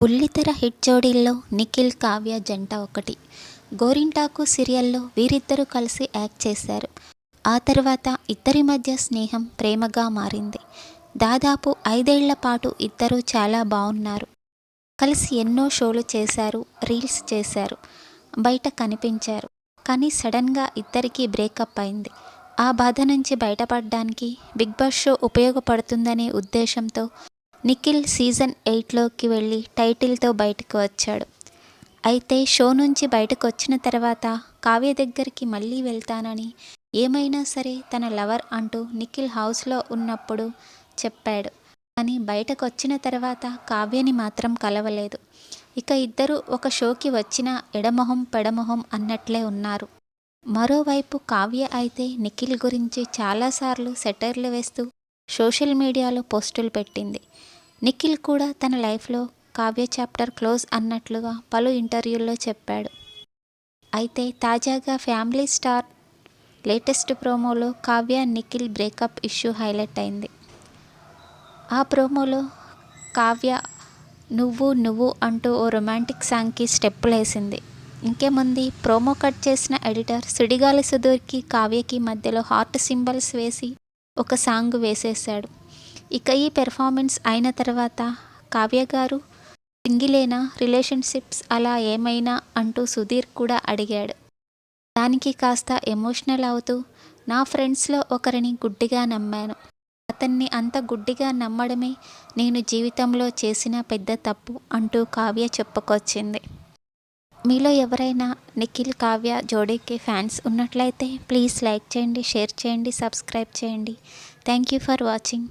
బుల్లితెర హిట్ జోడీల్లో నిఖిల్ కావ్య జంట ఒకటి. గోరింటాకు సీరియల్లో వీరిద్దరూ కలిసి యాక్ట్ చేశారు. ఆ తర్వాత ఇద్దరి మధ్య స్నేహం ప్రేమగా మారింది. దాదాపు ఐదేళ్ళ పాటు ఇద్దరూ చాలా బాగున్నారు కలిసి ఎన్నో షోలు చేశారు రీల్స్ చేశారు బయట కనిపించారు. కానీ సడన్గా ఇద్దరికీ బ్రేకప్ అయింది. ఆ బాధ నుంచి బయటపడడానికి బిగ్ బాస్ షో ఉపయోగపడుతుందనే ఉద్దేశంతో నిఖిల్ సీజన్ ఎయిట్లోకి వెళ్ళి టైటిల్తో బయటకు వచ్చాడు. అయితే షో నుంచి బయటకు వచ్చిన తర్వాత కావ్య దగ్గరికి మళ్ళీ వెళ్తానని ఏమైనా సరే తన లవర్ అంటూ నిఖిల్ హౌస్లో ఉన్నప్పుడు చెప్పాడు. కానీ బయటకు వచ్చిన తర్వాత కావ్యని మాత్రం కలవలేదు. ఇక ఇద్దరు ఒక షోకి వచ్చిన ఎడమొహం పెడమొహం అన్నట్లే ఉన్నారు. మరోవైపు కావ్య అయితే నిఖిల్ గురించి చాలాసార్లు సెటర్లు వేస్తూ సోషల్ మీడియాలో పోస్టులు పెట్టింది. నిఖిల్ కూడా తన లైఫ్లో కావ్య చాప్టర్ క్లోజ్ అన్నట్లుగా పలు ఇంటర్వ్యూల్లో చెప్పాడు. అయితే తాజాగా ఫ్యామిలీ స్టార్ లేటెస్ట్ ప్రోమోలో Kavya Nikhil breakup issue highlight అయింది. ఆ ప్రోమోలో కావ్య నువ్వు నువ్వు అంటూ ఓ రొమాంటిక్ సాంగ్కి స్టెప్పులు వేసింది. ఇంకేముంది ప్రోమో కట్ చేసిన ఎడిటర్ సుడిగాలి సుధూర్కి కావ్యకి మధ్యలో హార్ట్ సింబల్స్ వేసి ఒక సాంగ్ వేసేశాడు. ఇక ఈ పెర్ఫార్మెన్స్ అయిన తర్వాత కావ్య గారు సింగిలేనా రిలేషన్షిప్స్ అలా ఏమైనా అంటూ సుధీర్ కూడా అడిగాడు. దానికి కాస్త ఎమోషనల్ అవుతూ నా ఫ్రెండ్స్లో ఒకరిని గుడ్డిగా నమ్మాను. అతన్ని అంత గుడ్డిగా నమ్మడమే నేను జీవితంలో చేసిన పెద్ద తప్పు అంటూ కావ్య చెప్పుకొచ్చింది. మీలో ఎవరైనా నిఖిల్ కావ్య జోడీకి ఫ్యాన్స్ ఉన్నట్లయితే ప్లీజ్ లైక్ చేయండి షేర్ చేయండి సబ్స్క్రైబ్ చేయండి. Thank you for watching